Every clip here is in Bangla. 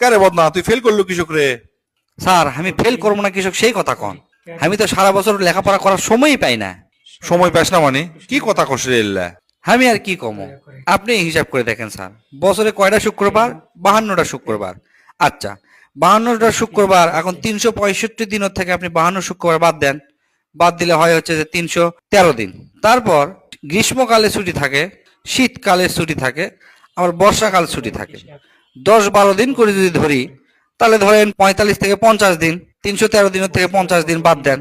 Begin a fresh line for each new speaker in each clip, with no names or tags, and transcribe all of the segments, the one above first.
কারে বদনা তুই ফেল করল কৃষক রে।
স্যার আমি ফেল করব না কৃষক সেই কথা কন। আমি তো সারা বছর লেখাপড়া করার সময়ই পাই না।
সময় পাস না মানে? কি কথা কস রে এল্লা?
আমি আর কি কমো? আপনি হিসাব করে দেখেন স্যার। বছরে কয়টা শুক্রবার? বাহান্নটা শুক্রবার। আচ্ছা বাহান্নটা শুক্রবার এখন তিনশো পঁয়ষট্টি দিনের থেকে আপনি বাহান্ন শুক্রবার বাদ দেন। বাদ দিলে হয় হচ্ছে যে তিনশো তেরো দিন। তারপর গ্রীষ্মকালে ছুটি থাকে শীতকালে ছুটি থাকে আবার বর্ষাকাল ছুটি থাকে। দশ বারো দিন করে যদি ধরি, তাহলে ধরেন পঁয়তাল্লিশ থেকে পঞ্চাশ দিন, তিনশো তেরো দিনের থেকে পঞ্চাশ দিন বাদ দেন।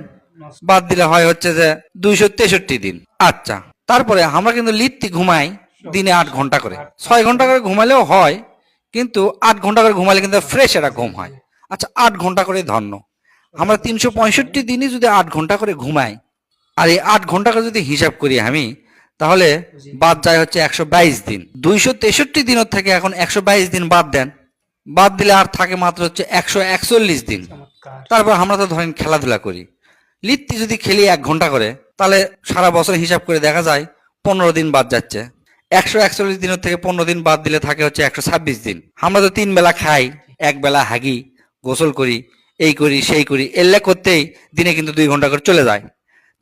বাদ দিলে হয় হচ্ছে যে দুইশো তেষট্টি দিন। আচ্ছা তারপরে আমরা কিন্তু লিত্তি ঘুমাই দিনে আট ঘণ্টা করে। ছয় ঘণ্টা করে ঘুমালেও হয়, কিন্তু আট ঘণ্টা করে ঘুমালে কিন্তু ফ্রেশ একটা ঘুম হয়। আচ্ছা আট ঘণ্টা করে ধন্য। আমরা তিনশো পঁয়ষট্টি দিনই যদি আট ঘণ্টা করে ঘুমাই, আর এই আট ঘণ্টা করে যদি হিসাব করি আমি তাহলে বাদ যায় হচ্ছে একশো বাইশ দিন। দুইশো তেষট্টি দিনের থেকে এখন একশো বাইশ দিন বাদ দেন। বাদ দিলে আর থাকে মাত্র হচ্ছে একশো একচল্লিশ দিন। তারপর আমরা তো ধরেন খেলাধুলা করি। লিত্তি যদি খেলি এক ঘণ্টা করে তাহলে সারা বছর হিসাব করে দেখা যায় পনেরো দিন বাদ যাচ্ছে। একশো একচল্লিশ দিনের থেকে পনেরো দিন বাদ দিলে থাকে হচ্ছে একশো ছাব্বিশ দিন। আমরা তো তিন বেলা খাই এক বেলা হাগি গোসল করি এই করি সেই করি এল্লা করতেই দিনে কিন্তু দুই ঘণ্টা করে চলে যায়।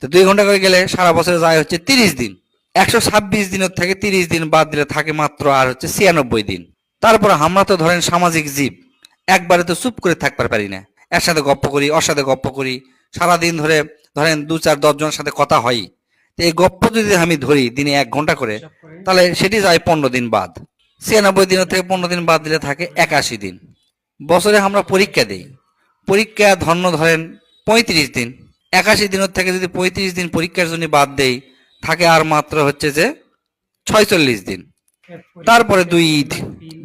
তো দুই ঘণ্টা করে গেলে সারা বছরে যায় হচ্ছে তিরিশ দিন। একশো ছাব্বিশ দিনের থেকে তিরিশ দিন বাদ দিলে থাকে মাত্র আর হচ্ছে ছিয়ানব্বই দিন। তারপর আমরা তো ধরেন সামাজিক জীব, একবারে তো চুপ করে থাকতে পারি না। এর সাথে গপ্প করি ওর সাথে গপ্প করি। সারাদিন ধরে ধরেন দু চার, দশ জনের সাথে কথা হয়। তো এই গপ্প যদি আমি ধরি দিনে এক ঘণ্টা করে, তাহলে সেটি যায় পনেরো দিন বাদ। ছিয়ানব্বই দিনের থেকে পনেরো দিন বাদ দিলে থাকে একাশি দিন। বছরে আমরা পরীক্ষা দিই। পরীক্ষা ধন্য ধরেন পঁয়ত্রিশ দিন। একাশি দিনের থেকে যদি পঁয়ত্রিশ দিন পরীক্ষার জন্য বাদ দেই থাকে আর মাত্র হচ্ছে যে ছয়চল্লিশ দিন। তারপরে দুই ঈদ।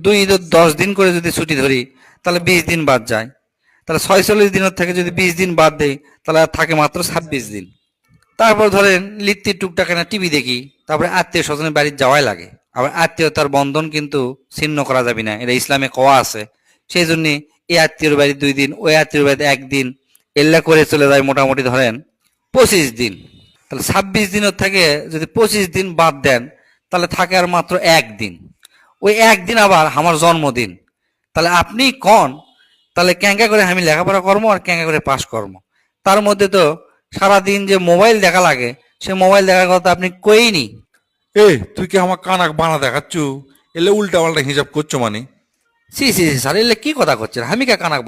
দুই ঈদের দশ দিন করে যদি ছুটি ধরি, তাহলে বিশ দিন বাদ যায়। তাহলে ছয়চল্লিশ দিনের থেকে যদি বিশ দিন বাদ দেই, তাহলে আর থাকে মাত্র ছাব্বিশ দিন। তারপর ধরেন লিত্তি টুকটাক না টিভি দেখি, তারপরে আত্মীয় স্বজনের বাড়ি যাওয়াই লাগে। আবার আত্মীয়তার বন্ধন কিন্তু ছিন্ন করা যাবে না, এটা ইসলামে কওয়া আছে। সেই জন্যে এই আত্মীয়র বাড়ি দুই দিন, ওই আত্মীয়র বাড়িতে একদিন, এল্লা করে চলে যায় মোটামুটি ধরেন পঁচিশ দিন। তাহলে ছাব্বিশ দিনের থেকে যদি পঁচিশ দিন বাদ দেন তাহলে থাকে আর মাত্র একদিন। ওই একদিন আবার আমার জন্মদিন। তাহলে আপনি কন তাহলে ক্যাঙ্কা করে আমি লেখাপড়া কর্ম আর ক্যাঙ্কা করে পাশ কর্ম তার মধ্যে তো সারাদিন যে মোবাইল দেখা লাগে সে মোবাইল দেখার কথা আপনি কইনি
এ তুই কি আমার কানাক বানা দেখাচ্ছ? এলে উল্টা পাল্টা হিসাব করছ মানে?
সি সি সি স্যার এলে কি কথা করছেন? আমি কে কানাক